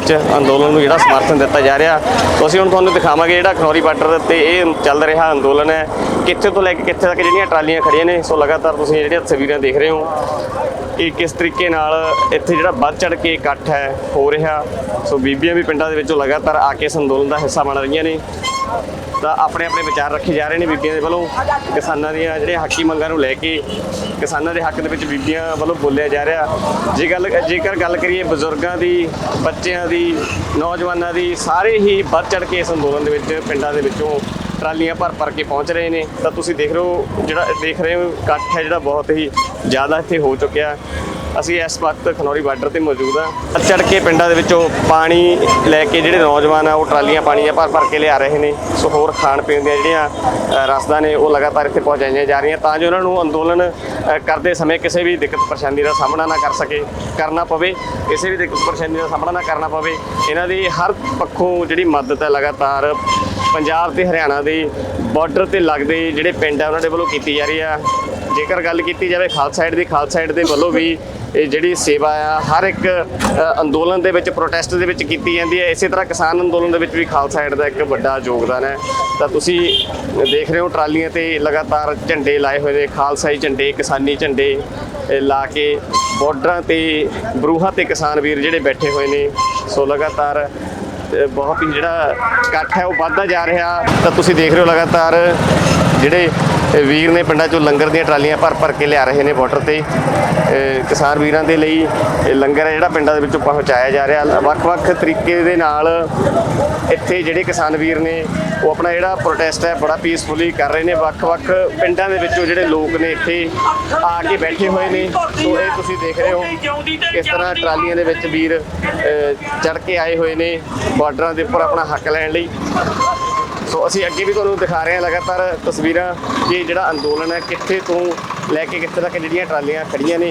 ਵਿੱਚ ਅੰਦੋਲਨ ਨੂੰ ਜਿਹੜਾ ਸਮਰਥਨ ਦਿੱਤਾ ਜਾ ਰਿਹਾ। ਸੋ ਅਸੀਂ ਹੁਣ ਤੁਹਾਨੂੰ ਦਿਖਾਵਾਂਗੇ ਜਿਹੜਾ ਖਨੌਰੀ ਬਾਰਡਰ ਤੇ ਇਹ ਚੱਲ ਰਿਹਾ ਅੰਦੋਲਨ ਹੈ। ਕਿੱਥੇ ਤੋਂ ਲੈ ਕੇ ਕਿੱਥੇ ਤੱਕ ਜਿਹੜੀਆਂ ਟਰਾਲੀਆਂ ਖੜੀਆਂ ਨੇ, ਸੋ ਲਗਾਤਾਰ ਤੁਸੀਂ ਜਿਹੜੀਆਂ ਤਸਵੀਰਾਂ ਦੇਖ ਰਹੇ ਹੋ ਕਿ ਕਿਸ ਤਰੀਕੇ ਨਾਲ ਇੱਥੇ ਜਿਹੜਾ ਵੱਧ ਚੜ ਕੇ ਇਕੱਠ ਹੈ, ਹੋ ਰਿਹਾ। ਸੋ ਬੀਬੀਆਂ ਵੀ ਪਿੰਡਾਂ ਦੇ ਵਿੱਚੋਂ ਲਗਾਤਾਰ ਆ ਕੇ ਇਸ ਅੰਦੋਲਨ ਦਾ ਹਿੱਸਾ ਬਣ ਰਹੀਆਂ ਨੇ। ਤਾਂ ਆਪਣੇ ਆਪਣੇ ਵਿਚਾਰ ਰੱਖੇ ਜਾ ਰਹੇ ਨੇ ਬੀਬੀਆਂ ਦੇ ਵੱਲੋਂ। ਕਿਸਾਨਾਂ ਦੀਆਂ ਜਿਹੜੀਆਂ ਹੱਕੀ ਮੰਗਾਂ ਨੂੰ ਲੈ ਕੇ ਕਿਸਾਨਾਂ ਦੇ ਹੱਕ ਦੇ ਵਿੱਚ ਬੀਬੀਆਂ ਵੱਲੋਂ ਬੋਲਿਆ ਜਾ ਰਿਹਾ। ਜੇ ਗੱਲ ਜੇਕਰ ਗੱਲ ਕਰੀਏ ਬਜ਼ੁਰਗਾਂ ਦੀ, ਬੱਚਿਆਂ ਦੀ, ਨੌਜਵਾਨਾਂ ਦੀ, ਸਾਰੇ ਹੀ ਵੱਧ ਚੜ ਕੇ ਇਸ ਅੰਦੋਲਨ ਦੇ ਵਿੱਚ ਪਿੰਡਾਂ ਦੇ ਵਿੱਚੋਂ ਟਰਾਲੀਆਂ ਭਰ ਭਰ ਕੇ ਪਹੁੰਚ ਰਹੇ ਨੇ। ਤਾਂ ਤੁਸੀਂ ਦੇਖ ਰਹੇ ਹੋ ਜਿਹੜਾ ਦੇਖ ਰਹੇ ਹੋ, ਇਕੱਠ ਹੈ ਜਿਹੜਾ ਬਹੁਤ ਹੀ ਜ਼ਿਆਦਾ ਇੱਥੇ ਹੋ ਚੁੱਕਿਆ। ਅਸੀਂ ਇਸ ਵਕਤ ਖਨੌਰੀ ਬਾਰਡਰ ਤੇ ਮੌਜੂਦ ਆ ਚੜ ਕੇ ਪਿੰਡਾਂ ਦੇ ਵਿੱਚੋਂ ਪਾਣੀ ਲੈ ਕੇ ਜਿਹੜੇ ਨੌਜਵਾਨ ਆ ਉਹ ਟਰਾਲੀਆਂ ਪਾਣੀਆਂ ਭਰ ਭਰ ਕੇ ਲਿਆ ਰਹੇ ਨੇ। ਸੋ ਹੋਰ ਖਾਣ ਪੀਣ ਦੀਆਂ ਜਿਹੜੀਆਂ ਅ, ਰਸਦਾਂ ਨੇ ਉਹ ਲਗਾਤਾਰ ਇੱਥੇ ਪਹੁੰਚਾਈਆਂ ਜਾ ਰਹੀਆਂ। ਤਾਂ ਜੋ ਉਹਨਾਂ ਨੂੰ ਅੰਦੋਲਨ ਕਰਦੇ ਸਮੇਂ ਕਿਸੇ ਵੀ ਦਿੱਕਤ ਪਰੇਸ਼ਾਨੀ ਦਾ ਸਾਹਮਣਾ ਨਾ ਕਰ ਸਕੇ ਕਰਨਾ ਪਵੇ। ਕਿਸੇ ਵੀ ਦਿੱਕਤ ਪਰੇਸ਼ਾਨੀ ਦਾ ਸਾਹਮਣਾ ਨਾ ਕਰਨਾ ਪਵੇ। ਇਹਨਾਂ ਦੀ ਹਰ ਪੱਖੋਂ ਜਿਹੜੀ ਮਦਦ ਹੈ ਲਗਾਤਾਰ ਪੰਜਾਬ ਤੇ ਹਰਿਆਣਾ ਦੇ ਬਾਰਡਰ ਤੇ ਲੱਗਦੇ ਜਿਹੜੇ ਪਿੰਡ ਆ, ਉਹਨਾਂ ਦੇ ਵੱਲੋਂ ਕੀਤੀ ਜਾ ਰਹੀ ਆ। ਜੇਕਰ ਗੱਲ ਕੀਤੀ ਜਾਵੇ ਖਾਲਸਾ ਸਾਈਡ ਦੀ, ਖਾਲਸਾ ਸਾਈਡ ਦੇ ਵੱਲੋਂ ਵੀ ਇਹ ਜਿਹੜੀ ਸੇਵਾ ਆ, ਹਰ ਇੱਕ ਅੰਦੋਲਨ ਦੇ ਵਿੱਚ ਪ੍ਰੋਟੈਸਟ ਦੇ ਵਿੱਚ ਕੀਤੀ ਜਾਂਦੀ ਹੈ ਇਸੇ ਤਰ੍ਹਾਂ ਕਿਸਾਨ ਅੰਦੋਲਨ ਦੇ ਵਿੱਚ ਵੀ ਖਾਲਸਾ ਸਾਈਡ ਦਾ ਇੱਕ ਵੱਡਾ ਯੋਗਦਾਨ ਹੈ। ਤਾਂ ਤੁਸੀਂ ਦੇਖ ਰਹੇ ਹੋ ਟਰਾਲੀਆਂ ਤੇ ਲਗਾਤਾਰ ਝੰਡੇ ਲਾਏ ਹੋਏ ਨੇ, ਖਾਲਸਾਈ ਝੰਡੇ, ਕਿਸਾਨੀ ਝੰਡੇ ਲਾ ਕੇ ਬਾਰਡਰਾਂ ਤੇ, ਬਰੂਹਾਂ ਤੇ ਕਿਸਾਨ ਵੀਰ ਜਿਹੜੇ ਬੈਠੇ ਹੋਏ ਨੇ। ਸੋ ਲਗਾਤਾਰ ਬਹੁਤ ਹੀ ਜਿਹੜਾ ਇਕੱਠ ਹੈ, ਉਹ ਵੱਧਦਾ ਜਾ ਰਿਹਾ। ਤਾਂ ਤੁਸੀਂ ਦੇਖ ਰਹੇ ਹੋ ਲਗਾਤਾਰ ਜਿਹੜੇ ਵੀਰ ਨੇ ਪਿੰਡਾਂ ਚੋਂ ਲੰਗਰ ਦੀਆਂ ਟਰਾਲੀਆਂ ਭਰ ਭਰ ਕੇ ਲਿਆ ਰਹੇ ਨੇ ਬਾਰਡਰ ਤੇ ਕਿਸਾਨ ਵੀਰਾਂ ਦੇ ਲਈ ਲੰਗਰ ਹੈ ਜਿਹੜਾ ਪਿੰਡਾਂ ਦੇ ਵਿੱਚੋਂ ਪਹੁੰਚਾਇਆ ਜਾ ਰਿਹਾ। ਵੱਖ-ਵੱਖ ਤਰੀਕੇ ਦੇ ਨਾਲ ਇੱਥੇ ਜਿਹੜੇ ਕਿਸਾਨ ਵੀਰ ਨੇ, ਉਹ ਆਪਣਾ ਜਿਹੜਾ ਪ੍ਰੋਟੈਸਟ ਹੈ, ਬੜਾ ਪੀਸਫੁਲੀ ਕਰ ਰਹੇ ਨੇ। ਵੱਖ-ਵੱਖ ਪਿੰਡਾਂ ਦੇ ਵਿੱਚੋਂ ਜਿਹੜੇ ਲੋਕ ਨੇ ਇੱਥੇ ਆ ਕੇ ਬੈਠੇ ਹੋਏ ਨੇ। ਸੋ ਇਹ ਤੁਸੀਂ ਦੇਖ ਰਹੇ ਹੋ ਕਿਸ ਤਰ੍ਹਾਂ ਟਰਾਲੀਆਂ ਦੇ ਵਿੱਚ ਵੀਰ ਚੜ ਕੇ ਆਏ ਹੋਏ ਨੇ ਬਾਰਡਰਾਂ ਦੇ ਉੱਪਰ ਆਪਣਾ ਹੱਕ ਲੈਣ ਲਈ। ਸੋ ਅਸੀਂ ਅੱਗੇ ਵੀ ਤੁਹਾਨੂੰ ਦਿਖਾ ਰਹੇ ਹਾਂ ਲਗਾਤਾਰ ਤਸਵੀਰਾਂ ਕਿ ਜਿਹੜਾ ਅੰਦੋਲਨ ਹੈ ਕਿੱਥੇ ਤੋਂ ਲੈ ਕੇ ਕਿੱਥੇ ਤੱਕ ਜਿਹੜੀਆਂ ਟਰਾਲੀਆਂ ਖੜੀਆਂ ਨੇ।